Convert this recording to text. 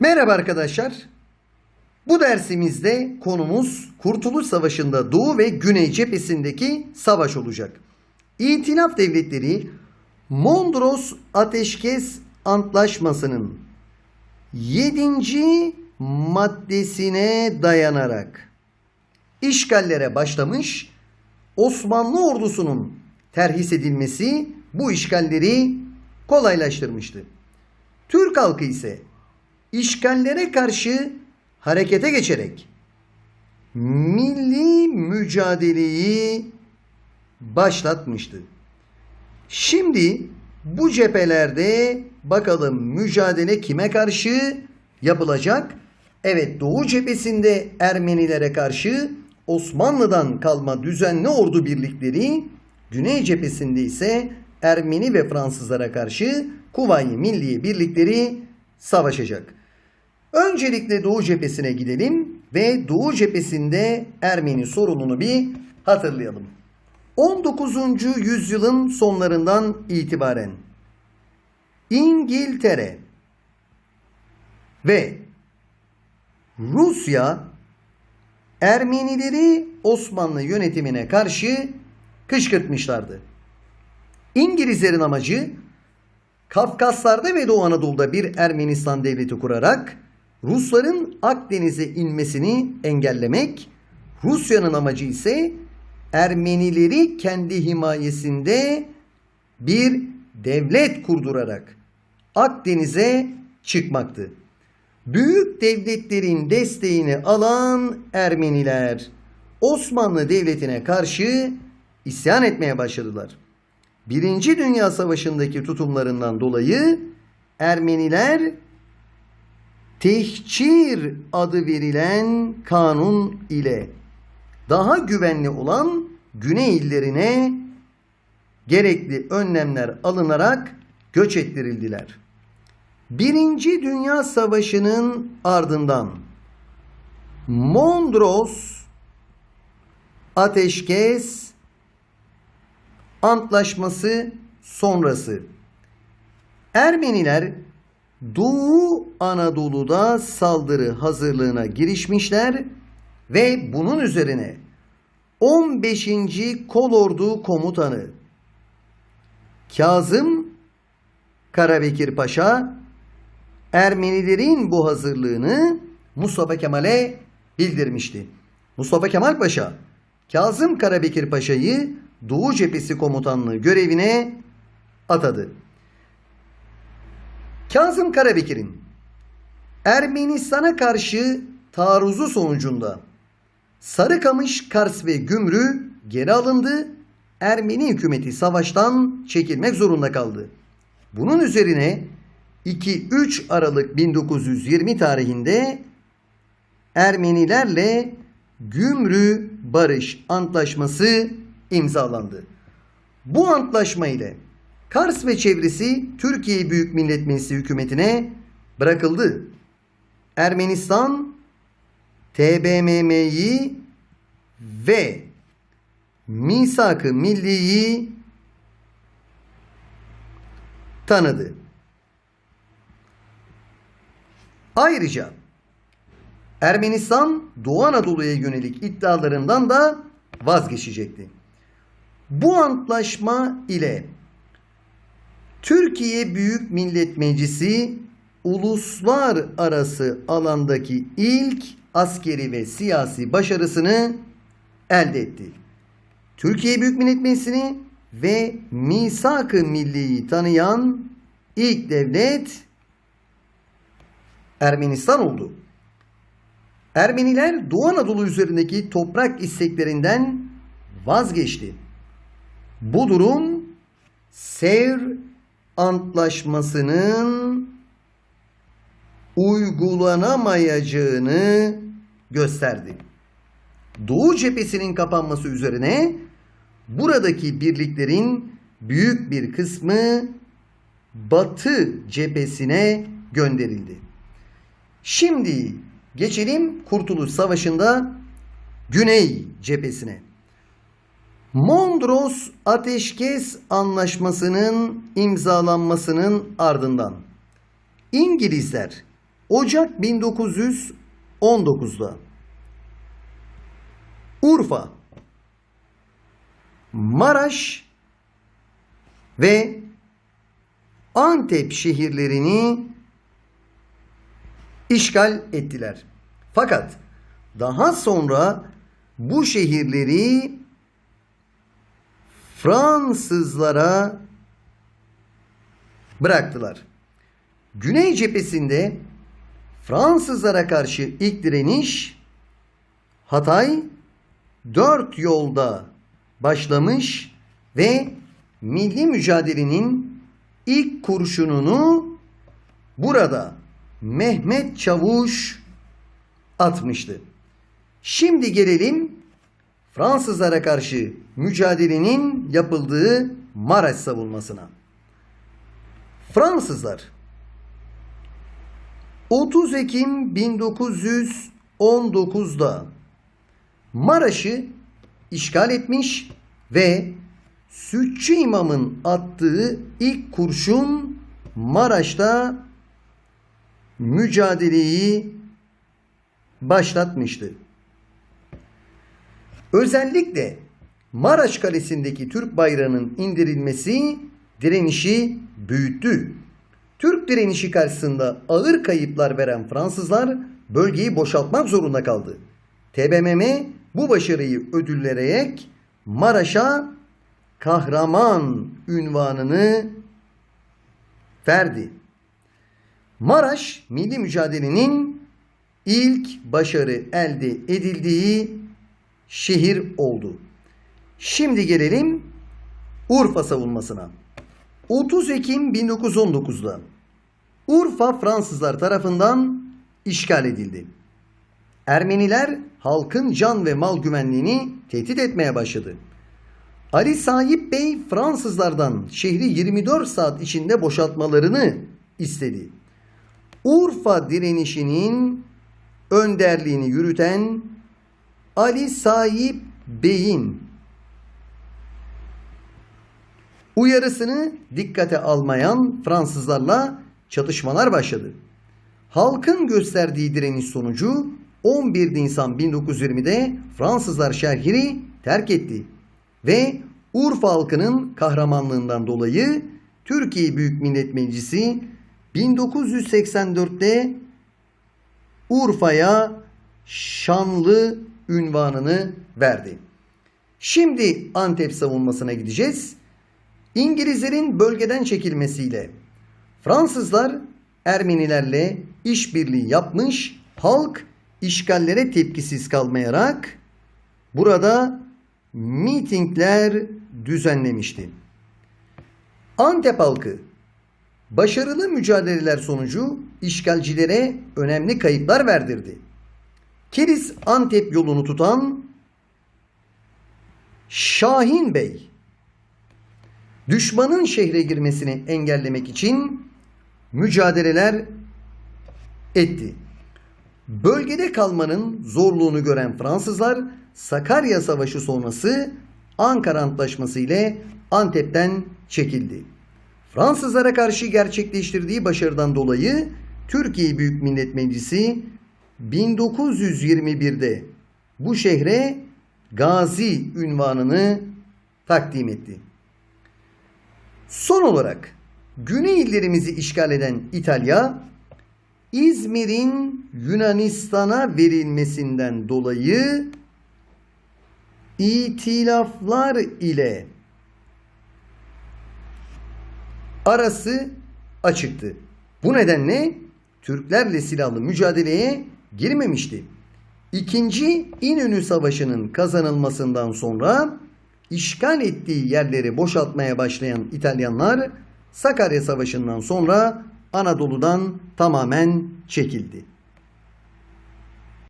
Merhaba arkadaşlar. Bu dersimizde konumuz Kurtuluş Savaşı'nda Doğu ve Güney cephesindeki savaş olacak. İtilaf devletleri Mondros Ateşkes Antlaşması'nın 7. maddesine dayanarak işgallere başlamış, Osmanlı ordusunun terhis edilmesi bu işgalleri kolaylaştırmıştı. Türk halkı ise işgallere karşı harekete geçerek milli mücadeleyi başlatmıştı. Şimdi bu cephelerde bakalım mücadele kime karşı yapılacak? Evet Doğu cephesinde Ermenilere karşı Osmanlı'dan kalma düzenli ordu birlikleri, Güney cephesinde ise Ermeni ve Fransızlara karşı Kuvayi Milliye birlikleri savaşacak. Öncelikle Doğu cephesine gidelim ve Doğu cephesinde Ermeni sorununu bir hatırlayalım. 19. yüzyılın sonlarından itibaren İngiltere ve Rusya Ermenileri Osmanlı yönetimine karşı kışkırtmışlardı. İngilizlerin amacı Kafkaslar'da ve Doğu Anadolu'da bir Ermenistan devleti kurarak Rusların Akdeniz'e inmesini engellemek, Rusya'nın amacı ise Ermenileri kendi himayesinde bir devlet kurdurarak Akdeniz'e çıkmaktı. Büyük devletlerin desteğini alan Ermeniler Osmanlı Devleti'ne karşı isyan etmeye başladılar. Birinci Dünya Savaşı'ndaki tutumlarından dolayı Ermeniler tehcir adı verilen kanun ile daha güvenli olan güney illerine gerekli önlemler alınarak göç ettirildiler. Birinci Dünya Savaşı'nın ardından Mondros ateşkes antlaşması sonrası Ermeniler Doğu Anadolu'da saldırı hazırlığına girişmişler ve bunun üzerine 15. Kolordu Komutanı Kazım Karabekir Paşa Ermenilerin bu hazırlığını Mustafa Kemal'e bildirmişti. Mustafa Kemal Paşa Kazım Karabekir Paşa'yı Doğu Cephesi Komutanlığı görevine atadı. Kazım Karabekir'in Ermenistan'a karşı taarruzu sonucunda Sarıkamış, Kars ve Gümrü geri alındı. Ermeni hükümeti savaştan çekilmek zorunda kaldı. Bunun üzerine 2-3 Aralık 1920 tarihinde Ermenilerle Gümrü Barış Antlaşması imzalandı. Bu antlaşma ile Kars ve çevresi Türkiye Büyük Millet Meclisi hükümetine bırakıldı. Ermenistan TBMM'yi ve Misak-ı Milli'yi tanıdı. Ayrıca Ermenistan Doğu Anadolu'ya yönelik iddialarından da vazgeçecekti. Bu antlaşma ile Türkiye Büyük Millet Meclisi uluslararası alandaki ilk askeri ve siyasi başarısını elde etti. Türkiye Büyük Millet Meclisi'ni ve Misak-ı Milli'yi tanıyan ilk devlet Ermenistan oldu. Ermeniler Doğu Anadolu üzerindeki toprak isteklerinden vazgeçti. Bu durum Sevr Antlaşması'nın uygulanamayacağını gösterdi. Doğu cephesinin kapanması üzerine buradaki birliklerin büyük bir kısmı Batı cephesine gönderildi. Şimdi geçelim Kurtuluş Savaşı'nda Güney cephesine. Mondros Ateşkes Anlaşması'nın imzalanmasının ardından İngilizler Ocak 1919'da Urfa, Maraş ve Antep şehirlerini işgal ettiler. Fakat daha sonra bu şehirleri Fransızlara bıraktılar. Güney cephesinde Fransızlara karşı ilk direniş Hatay dört yolda başlamış ve milli mücadelenin ilk kurşununu burada Mehmet Çavuş atmıştı. Şimdi gelelim Fransızlara karşı mücadelenin yapıldığı Maraş savunmasına. Fransızlar 30 Ekim 1919'da Maraş'ı işgal etmiş ve Sütçü İmam'ın attığı ilk kurşun Maraş'ta mücadeleyi başlatmıştı. Özellikle Maraş Kalesi'ndeki Türk bayrağının indirilmesi direnişi büyüttü. Türk direnişi karşısında ağır kayıplar veren Fransızlar bölgeyi boşaltmak zorunda kaldı. TBMM bu başarıyı ödülleyerek Maraş'a kahraman ünvanını verdi. Maraş milli mücadelenin ilk başarı elde edildiği şehir oldu. Şimdi gelelim Urfa savunmasına. 30 Ekim 1919'da Urfa Fransızlar tarafından işgal edildi. Ermeniler halkın can ve mal güvenliğini tehdit etmeye başladı. Ali Sahip Bey Fransızlardan şehri 24 saat içinde boşaltmalarını istedi. Urfa direnişinin önderliğini yürüten Ali Sahip Bey'in uyarısını dikkate almayan Fransızlarla çatışmalar başladı. Halkın gösterdiği direniş sonucu 11 Nisan 1920'de Fransızlar şehri terk etti ve Urfa halkının kahramanlığından dolayı Türkiye Büyük Millet Meclisi 1984'te Urfa'ya şanlı ünvanını verdi. Şimdi Antep savunmasına gideceğiz. İngilizlerin bölgeden çekilmesiyle Fransızlar Ermenilerle işbirliği yapmış, halk işgallere tepkisiz kalmayarak burada mitingler düzenlemişti. Antep halkı başarılı mücadeleler sonucu işgalcilere önemli kayıplar verdirdi. Kilis Antep yolunu tutan Şahin Bey düşmanın şehre girmesini engellemek için mücadeleler etti. Bölgede kalmanın zorluğunu gören Fransızlar Sakarya Savaşı sonrası Ankara Antlaşması ile Antep'ten çekildi. Fransızlara karşı gerçekleştirdiği başarıdan dolayı Türkiye Büyük Millet Meclisi 1921'de bu şehre Gazi ünvanını takdim etti. Son olarak Güney illerimizi işgal eden İtalya, İzmir'in Yunanistan'a verilmesinden dolayı itilaflar ile arası açıktı. Bu nedenle Türklerle silahlı mücadeleye girmemişti. İkinci İnönü Savaşı'nın kazanılmasından sonra işgal ettiği yerleri boşaltmaya başlayan İtalyanlar Sakarya Savaşı'ndan sonra Anadolu'dan tamamen çekildi.